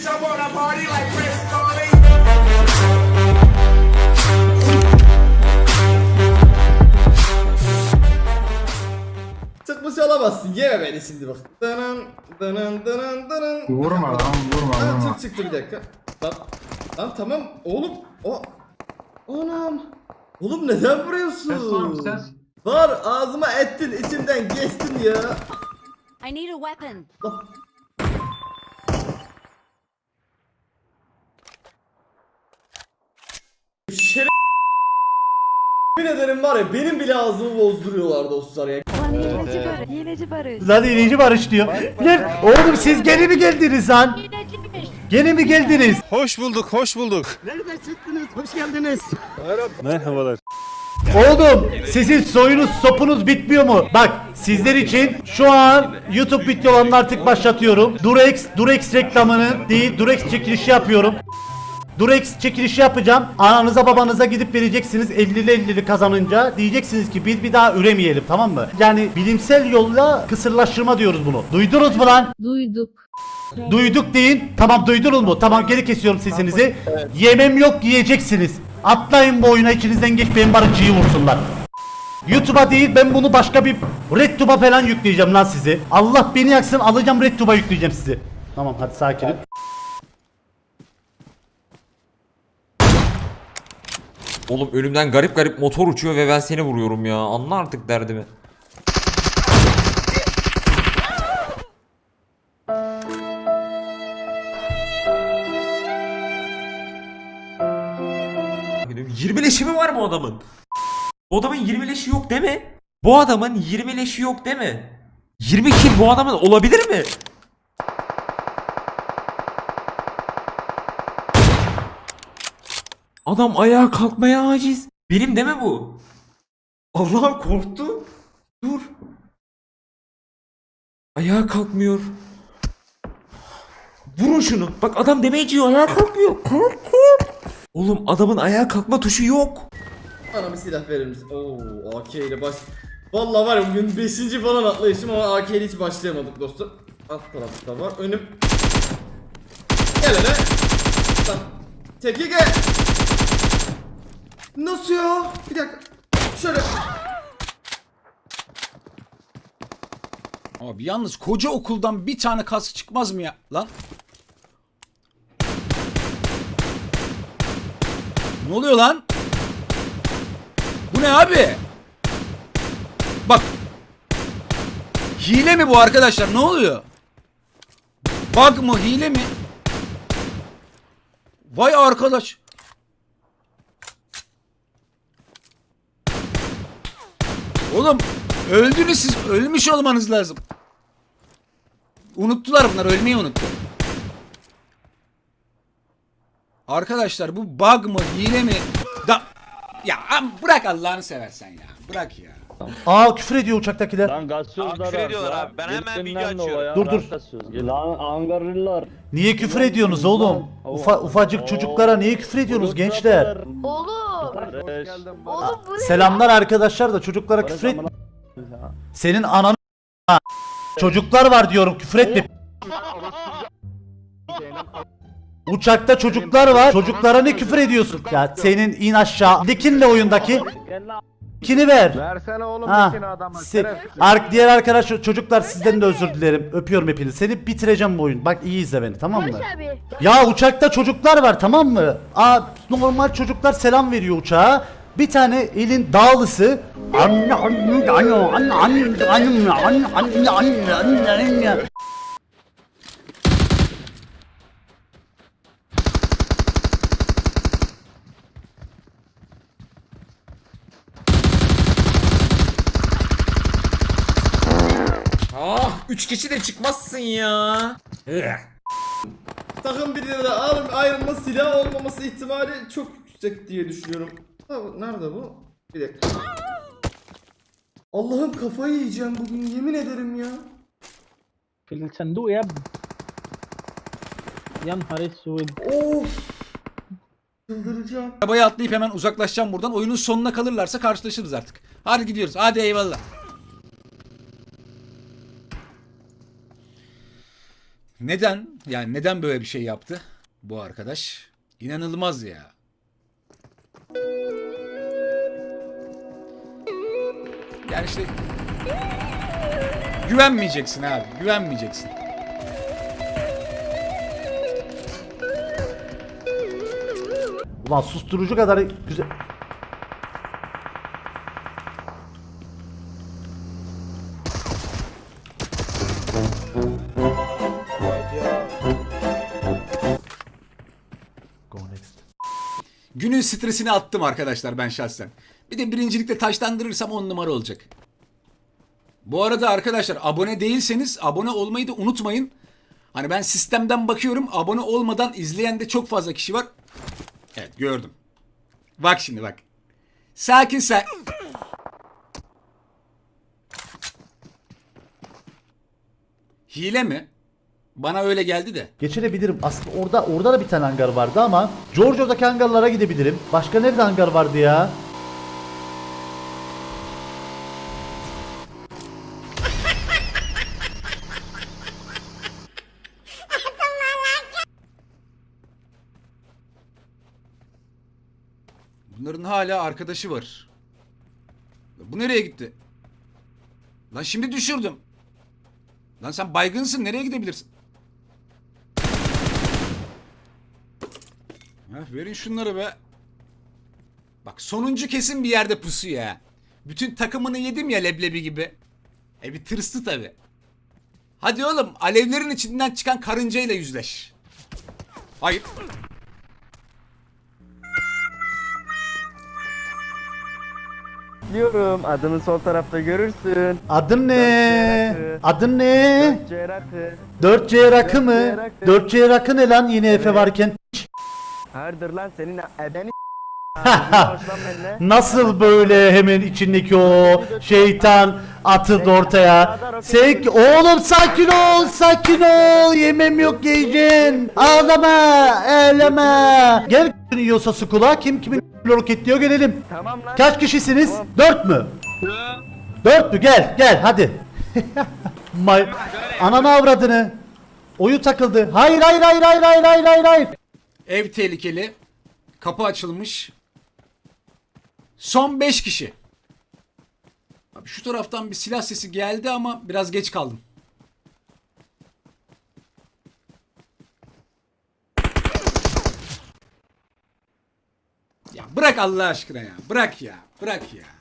Bitch, I wanna party like Chris. Yeme beni şimdi bak. Dının dının dının dının. Vurma lan vurma vurma. çık çıktı bir dakika. Lan, lan tamam oğlum. O. Anam. Oğlum neden vuruyorsun? Ses var mı ses? Var ağzıma ettin içimden geçtin ya. I need a weapon. Lan. Yemin ederim var ya benim bile ağzımı bozduruyorlar dostlar ya. Ulan hileci barış, hileci barış. Lan iyileci barış diyor. Lan oğlum siz gene mi geldiniz lan? Gene mi geldiniz? Hoş bulduk, hoş bulduk. Oğlum sizin soyunuz sopunuz bitmiyor mu? Bak sizler için şu an YouTube videolarını artık başlatıyorum. Durex, Durex reklamını değil Durex çekilişi yapıyorum. Durex çekilişi yapacağım. Ananıza babanıza gidip vereceksiniz 50'li 50'li kazanınca. Diyeceksiniz ki biz bir daha üremeyelim tamam mı? Yani bilimsel yolla kısırlaştırma diyoruz bunu. Duydunuz mu lan? Duyduk. Duyduk deyin. Tamam duydunuz mu? Tamam geri kesiyorum sesinizi. Yemem yok yiyeceksiniz. Atlayın bu oyuna içinizden geç benim barıcıyı vursunlar. YouTube'a değil ben bunu başka bir RedTube'a falan yükleyeceğim lan sizi. Allah beni yaksın alacağım RedTube'a yükleyeceğim sizi. Tamam hadi sakinim. Oğlum önümden garip garip motor uçuyor ve ben seni vuruyorum ya. Anla artık derdimi. Leşi mi var bu adamın? Bu adamın 20 leşi yok mi? Bu adamın 20 leşi yok mi? 20 kill bu adamın olabilir mi? Adam ayağa kalkmaya aciz. Benim deme bu. Allah'ım korktu. Dur. Ayağa kalkmıyor. Vurun şunu. Bak adam demeyi yiyor ayağa kalkmıyor. Kalk kalk. Oğlum adamın ayağa kalkma tuşu yok. Bana bir silah verir misin? Oo AK ile baş... Vallahi var ya bugün 5. falan atlayışım ama AK ile hiç başlayamadık dostum. Alt tarafta var. Önüm. Gel hele. Lan. Tepki gel. Nasıl ya? Bir dakika. Şöyle. Abi yalnız koca okuldan bir tane kask çıkmaz mı ya? Lan. Ne oluyor lan? Bu ne abi? Bak. Hile mi bu arkadaşlar? Ne oluyor? Bug mı? Hile mi? Vay arkadaş. Oğlum öldünüz siz. Ölmüş olmanız lazım. Unuttular bunlar. Ölmeyi unuttu. Arkadaşlar bu bug mı? Hile mi? Da ya bırak Allah'ını seversen ya. Bırak ya. Aa küfür ediyor uçaktakiler. Lan gassözler küfür ediyorlar abi. Ben hemen video açıyorum. Dur, dur. Lan Angarlılar. Niye küfür ediyorsunuz oğlum? Ufa, ufacık çocuklara niye küfür ediyorsunuz gençler? Oğlum. Oğlum bu ne? Selamlar arkadaşlar da çocuklara küfür et. Senin ananı Çocuklar var diyorum küfür etme. Uçakta çocuklar var. Çocuklara ne küfür ediyorsun? Ya senin in aşağı. Dikinle oyundaki. Dikini ver. Versene oğlum Ha. dikini adama. Se- Ar- diğer arkadaş çocuklar sizden de özür dilerim. Öpüyorum hepinizi. Seni bitireceğim bu oyun. Bak iyi izle beni tamam mı? Barış abi. Ya uçakta çocuklar var tamam mı? Aa normal çocuklar selam veriyor uçağa. Bir tane elin dağlısı 3 kişi de çıkmazsın ya. Takım birileri de ayrı- ayrılma silah olmaması ihtimali çok yüksek diye düşünüyorum. Ha, nerede bu? Bir dakika. Allah'ım kafayı yiyeceğim bugün yemin ederim ya. في الصندوق يا ابني يا نهار اسود Of. Çıldıracağım. Arabaya atlayıp hemen uzaklaşacağım buradan. Oyunun sonuna kalırlarsa karşılaşırız artık. Hadi gidiyoruz. Hadi eyvallah. Neden? Yani neden böyle bir şey yaptı bu arkadaş? İnanılmaz ya. Yani işte güvenmeyeceksin abi. Güvenmeyeceksin. Ulan susturucu kadar güzel. Günün stresini attım arkadaşlar ben şahsen. Bir de birincilikte taşlandırırsam 10 numara olacak. Bu arada arkadaşlar abone değilseniz abone olmayı da unutmayın. Hani ben sistemden bakıyorum abone olmadan izleyen de çok fazla kişi var. Evet gördüm. Bak şimdi bak. Sakin sakin. Hile mi? Bana öyle geldi de. Geçebilirim. Aslında orada orada da bir tane hangar vardı ama Giorgio'daki hangarlara gidebilirim. Başka nerede hangar vardı ya? Bunların hala arkadaşı var. Bu nereye gitti? Lan şimdi düşürdüm. Lan sen baygınsın nereye gidebilirsin? Ha, verin şunları be. Bak sonuncu kesin bir yerde pusu ya. Bütün takımını yedim ya leblebi gibi. E bir tırstı tabi. Hadi oğlum alevlerin içinden çıkan karıncayla yüzleş. Hayır. Diyorum adını sol tarafta görürsün. Adın ne? Adın ne? Cerakı. 4C rakı mı? 4C rakı ne lan yine Efe varken? Hayırdır lan senin ebeni. Nasıl böyle hemen içindeki o şeytan atıldı ortaya? Sen oğlum sakin ol, sakin ol. Yemem yok yiyeceksin. Ağlama, eyleme. Gel yiyorsa skula kim kimin roketliyor gelelim. Tamam lan. Kaç kişisiniz? Dört mü? Dört mü? Gel, gel hadi. May Ananı avradını. Oyu takıldı. Hayır, hayır, hayır, hayır, hayır, hayır, hayır, hayır. Ev tehlikeli. Kapı açılmış. Son 5 kişi. Abi şu taraftan bir silah sesi geldi ama biraz geç kaldım. Ya bırak Allah aşkına ya. Bırak ya. Bırak ya.